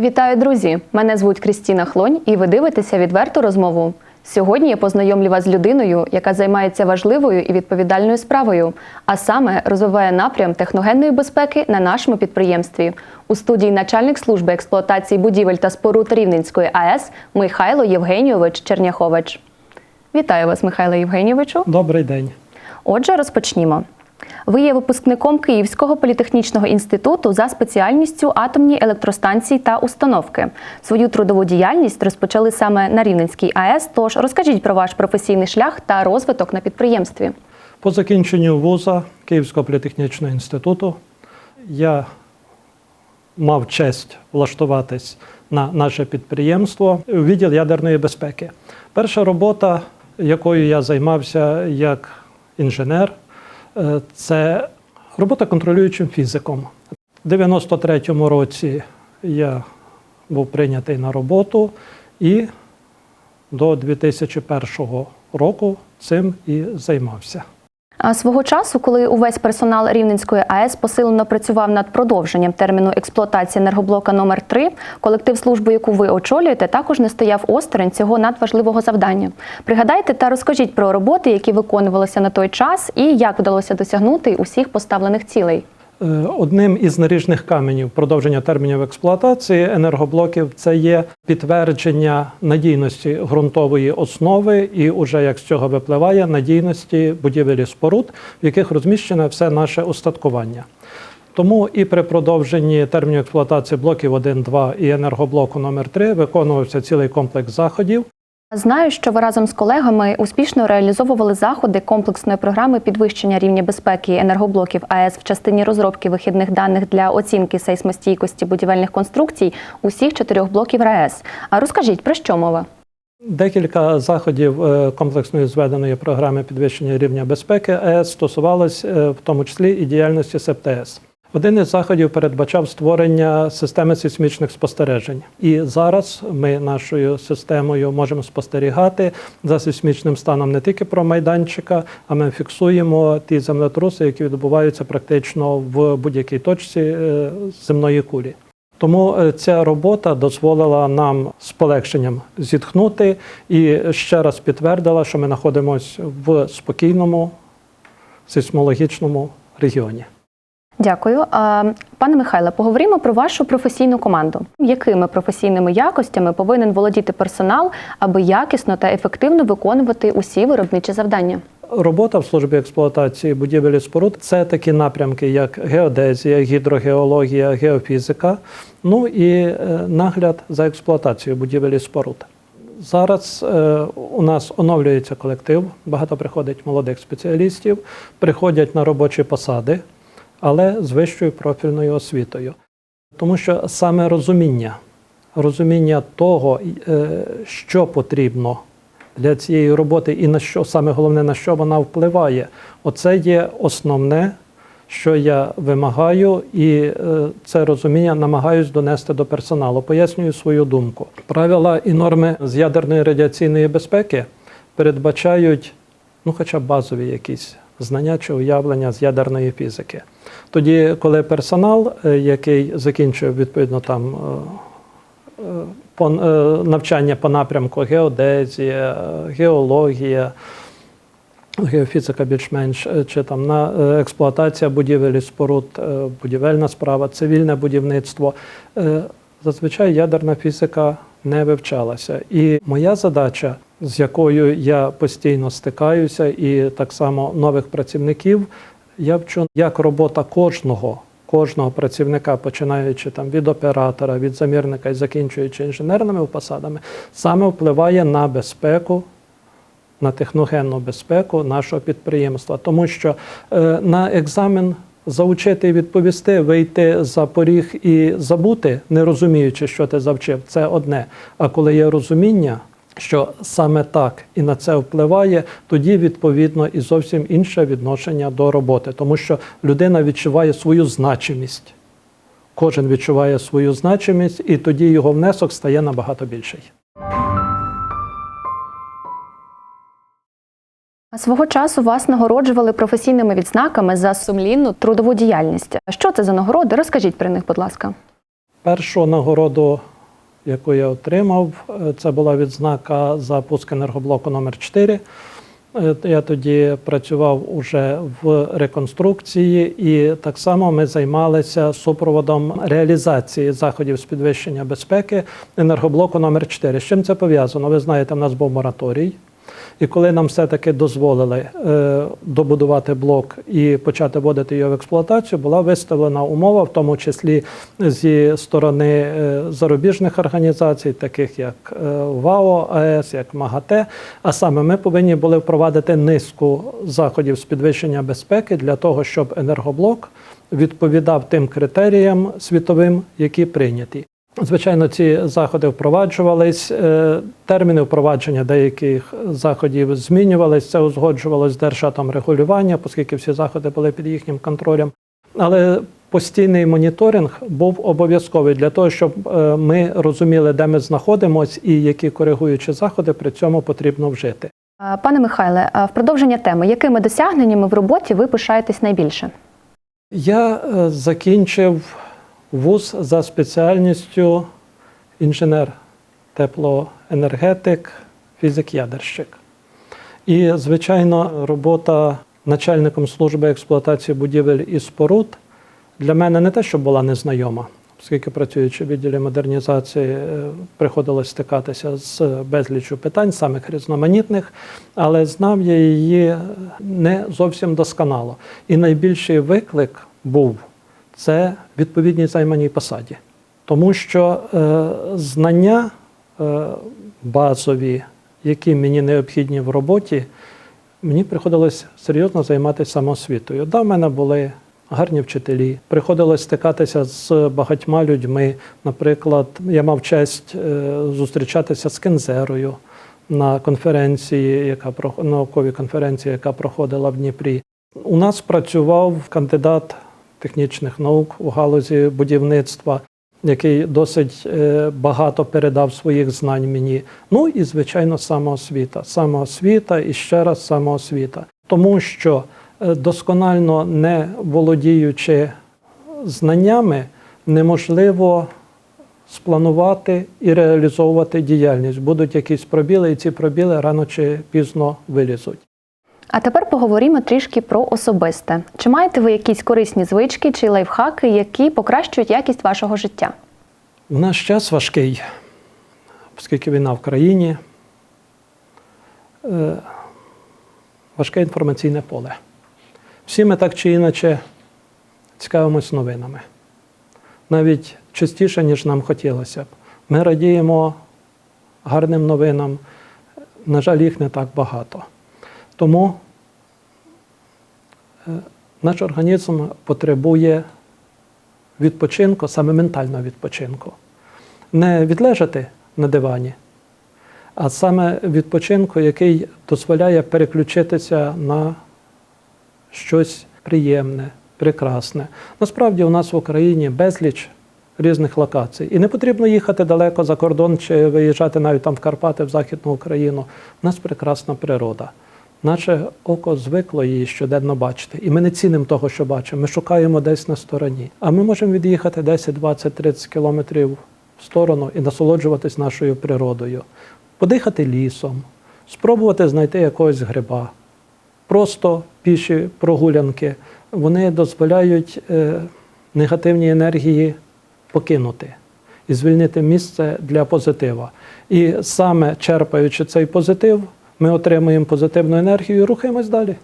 Вітаю, друзі! Мене звуть Крістіна Хлонь, і ви дивитеся відверту розмову. Сьогодні я познайомлю вас з людиною, яка займається важливою і відповідальною справою, а саме розвиває напрям техногенної безпеки на нашому підприємстві. У студії начальник служби експлуатації будівель та споруд Рівненської АЕС Михайло Євгенійович Черняхович. Вітаю вас, Михайло Євгенійовичу. Добрий день. Отже, розпочнімо. Ви є випускником Київського політехнічного інституту за спеціальністю атомні електростанції та установки. Свою трудову діяльність розпочали саме на Рівненській АЕС. Тож розкажіть про ваш професійний шлях та розвиток на підприємстві. По закінченню вуза Київського політехнічного інституту я мав честь влаштуватись на наше підприємство у відділ ядерної безпеки. Перша робота, якою я займався як інженер, це робота контролюючим фізиком. У 93-му році я був прийнятий на роботу і до 2001 року цим і займався. Свого часу, коли увесь персонал Рівненської АЕС посилено працював над продовженням терміну експлуатації енергоблока номер 3 колектив служби, яку ви очолюєте, також не стояв осторонь цього надважливого завдання. Пригадайте та розкажіть про роботи, які виконувалися на той час, і як вдалося досягнути усіх поставлених цілей. Е, Одним із наріжних каменів продовження термінів експлуатації енергоблоків це є підтвердження надійності ґрунтової основи і, уже як з цього випливає, надійності будівель споруд, в яких розміщене все наше устаткування. Тому і при продовженні термінів експлуатації блоків 1, 2 і енергоблоку номер 3 виконувався цілий комплекс заходів, Знаю, що ви разом з колегами успішно реалізовували заходи комплексної програми підвищення рівня безпеки енергоблоків АЕС в частині розробки вихідних даних для оцінки сейсмостійкості будівельних конструкцій усіх чотирьох блоків РАЕС. А розкажіть про що мова? Декілька заходів е, комплексної зведеної програми підвищення рівня безпеки АЕС стосувалось е, в тому числі і діяльності СЕПТС. Один із заходів передбачав створення системи сейсмічних спостережень. І зараз ми нашою системою можемо спостерігати за сейсмічним станом не тільки про майданчика, а ми фіксуємо ті землетруси, які відбуваються практично в будь-якій точці е, земної кулі. Тому е, ця робота дозволила нам з полегшенням зітхнути і ще раз підтвердила, що ми знаходимося в спокійному сейсмологічному регіоні. Дякую. Пане Михайле, поговоримо про вашу професійну команду. Якими професійними якостями повинен володіти персонал, аби якісно та ефективно виконувати усі виробничі завдання? Робота в службі експлуатації будівель і споруд це такі напрямки, як геодезія, гідрогеологія, геофізика, ну і е, нагляд за експлуатацією будівель і споруд. Зараз е, у нас оновлюється колектив, багато приходить молодих спеціалістів, приходять на робочі посади, але з вищою профільною освітою. Тому що саме розуміння, розуміння того, е, що потрібно для цієї роботи і на що саме головне на що вона впливає, оце є основне, що я вимагаю, і е, це розуміння намагаюсь донести до персоналу. Пояснюю свою думку. Правила і норми з ядерної радіаційної безпеки передбачають, ну, хоча б базові якісь знання чи уявлення з ядерної фізики. Тоді, коли персонал, е, який закінчує відповідно там е, е, навчання по напрямку геодезія, геологія, геофізика більш-менш, чи там на експлуатація будівель і споруд, будівельна справа, цивільне будівництво. Зазвичай ядерна фізика не вивчалася. І моя задача, з якою я постійно стикаюся, і так само нових працівників, я вчу, як робота кожного. Кожного працівника, починаючи там від оператора, від замірника і закінчуючи інженерними посадами, саме впливає на безпеку, на техногенну безпеку нашого підприємства. Тому що е, на екзамен заучити і відповісти, вийти за поріг і забути, не розуміючи, що ти завчив, це одне. А коли є розуміння, що саме так і на це впливає, тоді відповідно і зовсім інше відношення до роботи, тому що людина відчуває свою значимість. Кожен відчуває свою значимість, і тоді його внесок стає набагато більший. А Свого часу вас нагороджували професійними відзнаками за сумлінну трудову діяльність. Що це за нагороди? Розкажіть про них, будь ласка. Першу нагороду яку я отримав, це була відзнака запуск енергоблоку номер 4 Е, Я тоді працював уже в реконструкції, і так само ми займалися супроводом реалізації заходів з підвищення безпеки енергоблоку номер 4 З чим це пов'язано? Ви знаєте, в нас був мораторій. І коли нам все-таки дозволили е, добудувати блок і почати вводити його в експлуатацію, була виставлена умова, в тому числі зі сторони е, зарубіжних організацій, таких як е, ВАО, АЕС, як МАГАТЕ. А саме ми повинні були впровадити низку заходів з підвищення безпеки для того, щоб енергоблок відповідав тим критеріям світовим, які прийняті. Звичайно, ці заходи впроваджувались. е, Терміни впровадження деяких заходів змінювались. Це узгоджувалось з Держатомрегулювання, оскільки всі заходи були під їхнім контролем. Але постійний моніторинг був обов'язковий для того, щоб е, ми розуміли, де ми знаходимося і які коригуючі заходи при цьому потрібно вжити. Пане Михайле, в продовження теми, якими досягненнями в роботі ви пишаєтесь найбільше? Я е, закінчив вуз за спеціальністю інженер теплоенергетик, фізик-ядерщик. І, звичайно, робота начальником служби експлуатації будівель і споруд для мене не те, що була незнайома, оскільки працюючи в відділі модернізації, е, приходилось стикатися з безліччю питань, самих різноманітних, але знав я її не зовсім досконало. І найбільший виклик був це відповідність займаній посаді. Тому що е, знання е, базові, які мені необхідні в роботі, мені приходилось серйозно займатися самоосвітою. Да, в мене були гарні вчителі, приходилось стикатися з багатьма людьми. Наприклад, я мав честь е, зустрічатися з Кензерою на конференції, яка науковій конференції, яка проходила в Дніпрі. У нас працював кандидат технічних наук у галузі будівництва, який досить е, багато передав своїх знань мені. Ну і, звичайно, самоосвіта. Самоосвіта і ще раз самоосвіта. Тому що е, досконально не володіючи знаннями, неможливо спланувати і реалізовувати діяльність. Будуть якісь пробіли, і ці пробіли рано чи пізно вилізуть. А тепер поговоримо трішки про особисте. Чи маєте ви якісь корисні звички чи лайфхаки, які покращують якість вашого життя? В наш час важкий, оскільки війна в країні, е, важке інформаційне поле. Всі ми так чи інакше цікавимось новинами. Навіть частіше, ніж нам хотілося б. Ми радіємо гарним новинам. На жаль, їх не так багато. Тому е, наш організм потребує відпочинку, саме ментального відпочинку. Не відлежати на дивані, а саме відпочинку, який дозволяє переключитися на щось приємне, прекрасне. Насправді у нас в Україні безліч різних локацій. І не потрібно їхати далеко за кордон чи виїжджати навіть там в Карпати, в Західну Україну. У нас прекрасна природа. Наше око звикло її щоденно бачити. І ми не цінимо того, що бачимо. Ми шукаємо десь на стороні. А ми можемо від'їхати 10, 20, 30 кілометрів в сторону і насолоджуватись нашою природою, подихати лісом, спробувати знайти якогось гриба. Просто піші прогулянки вони дозволяють е, негативні енергії покинути і звільнити місце для позитива. І саме черпаючи цей позитив, ми отримуємо позитивну енергію і рухаємось далі.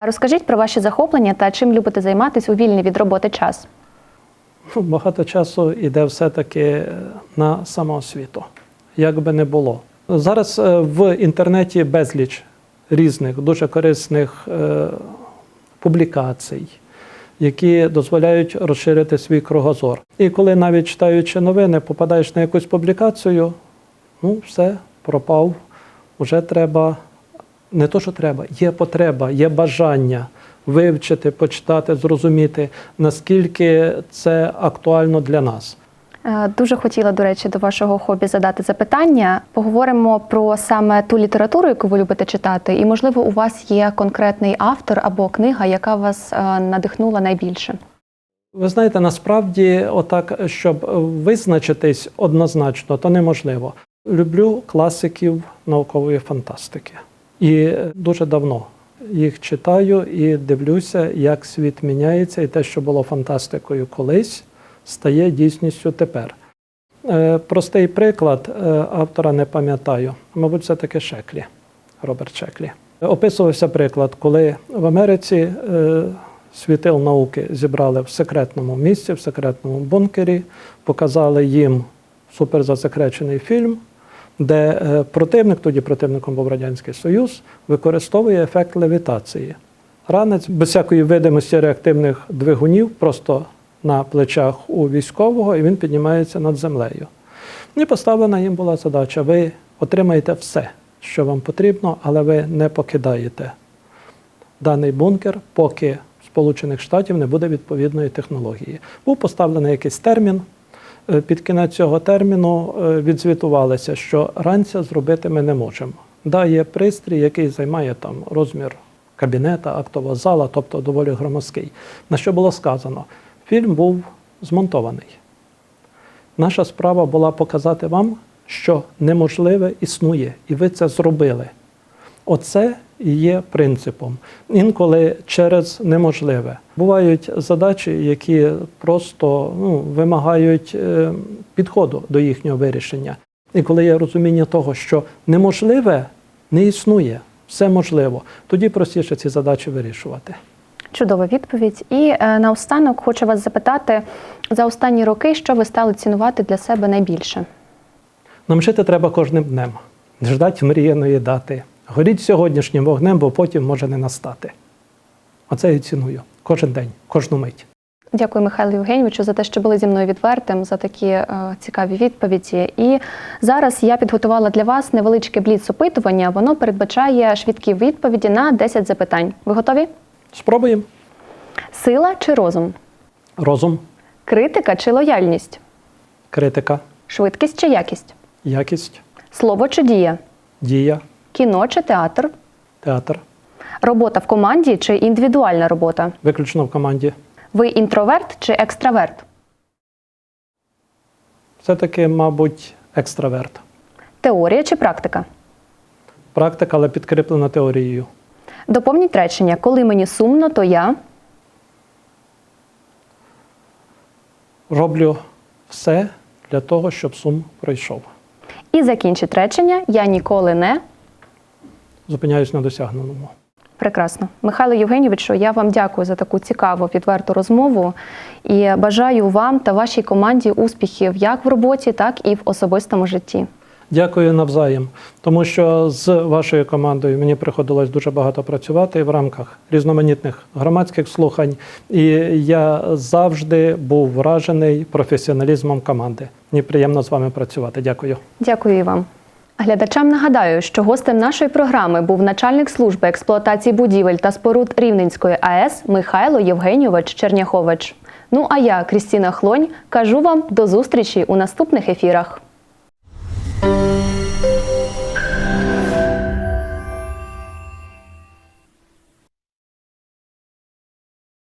Розкажіть про ваші захоплення та чим любите займатися у вільний від роботи час. Ну, Багато часу йде все-таки на самоосвіту, як би не було. Зараз е, в інтернеті безліч різних дуже корисних е, публікацій, які дозволяють розширити свій кругозор. І коли навіть читаючи новини, попадаєш на якусь публікацію, ну все, пропав. Уже треба не то, що треба, є потреба, є бажання вивчити, почитати, зрозуміти, наскільки це актуально для нас. Е, Дуже хотіла, до речі, до вашого хобі задати запитання. Поговоримо про саме ту літературу, яку ви любите читати, і можливо, у вас є конкретний автор або книга, яка вас е, надихнула найбільше. Ви знаєте, насправді, отак, щоб визначитись однозначно, то неможливо. Люблю класиків наукової фантастики. І дуже давно їх читаю і дивлюся, як світ міняється, і те, що було фантастикою колись, стає дійсністю тепер. Е, Простий приклад е, автора не пам'ятаю. Мабуть, це таки Шеклі, Роберт Шеклі. Описувався приклад, коли в Америці е, світил науки зібрали в секретному місці, в секретному бункері, показали їм суперзасекречений фільм, де е, противник, тоді противником був Радянський Союз, використовує ефект левітації. Ранець без всякої видимості реактивних двигунів, просто на плечах у військового, і він піднімається над землею. І поставлена їм була задача: ви отримаєте все, що вам потрібно, але ви не покидаєте даний бункер, поки Сполучених Штатів не буде відповідної технології. Був поставлений якийсь термін. Е, Під кінець цього терміну е, відзвітувалося, що ранця зробити ми не можемо. Да, є пристрій, який займає там розмір кабінета, актового зала, тобто доволі громоздкий. На що було сказано? Фільм був змонтований. Наша справа була показати вам, що неможливе існує, і ви це зробили. Оце і є принципом. Інколи через неможливе. Бувають задачі, які просто ну, вимагають е, підходу до їхнього вирішення. І коли є розуміння того, що неможливе не існує, все можливо, тоді простіше ці задачі вирішувати. Чудова відповідь. І е, наостанок хочу вас запитати за останні роки, що ви стали цінувати для себе найбільше? Нам жити треба кожним днем, не ждать мріяної дати. Горіть сьогоднішнім вогнем, бо потім може не настати. Оце я ціную кожен день, кожну мить. Дякую, Михайлу Євгенійовичу, за те, що були зі мною відвертим, за такі е, цікаві відповіді. І зараз я підготувала для вас невеличке бліц-опитування. Воно передбачає швидкі відповіді на 10 запитань. Ви готові? Спробуємо. Сила чи розум? Розум, Критика чи лояльність? критика, Швидкість чи якість? якість, Слово чи дія? дія, Кіно чи театр? театр. Робота в команді чи індивідуальна робота? Виключно в команді. Ви інтроверт чи екстраверт? Все-таки, мабуть, екстраверт. Теорія чи практика? Практика, але підкріплена теорією. Доповніть речення. Коли мені сумно, то я. Роблю все для того, щоб сум пройшов. І закінчить речення Я ніколи не. Зупиняюсь на досягненому. Прекрасно. Михайло Євгенійовичу, я вам дякую за таку цікаву, відверту розмову і бажаю вам та вашій команді успіхів як в роботі, так і в особистому житті. Дякую навзаєм, тому що з вашою командою мені приходилось дуже багато працювати в рамках різноманітних громадських слухань, і я завжди був вражений професіоналізмом команди. Мені приємно з вами працювати. Дякую. Дякую і вам. Глядачам нагадаю, що гостем нашої програми був начальник служби експлуатації будівель та споруд Рівненської АЕС Михайло Євгенійович Черняхович. Ну а я, Крістіна Хлонь, кажу вам до зустрічі у наступних ефірах.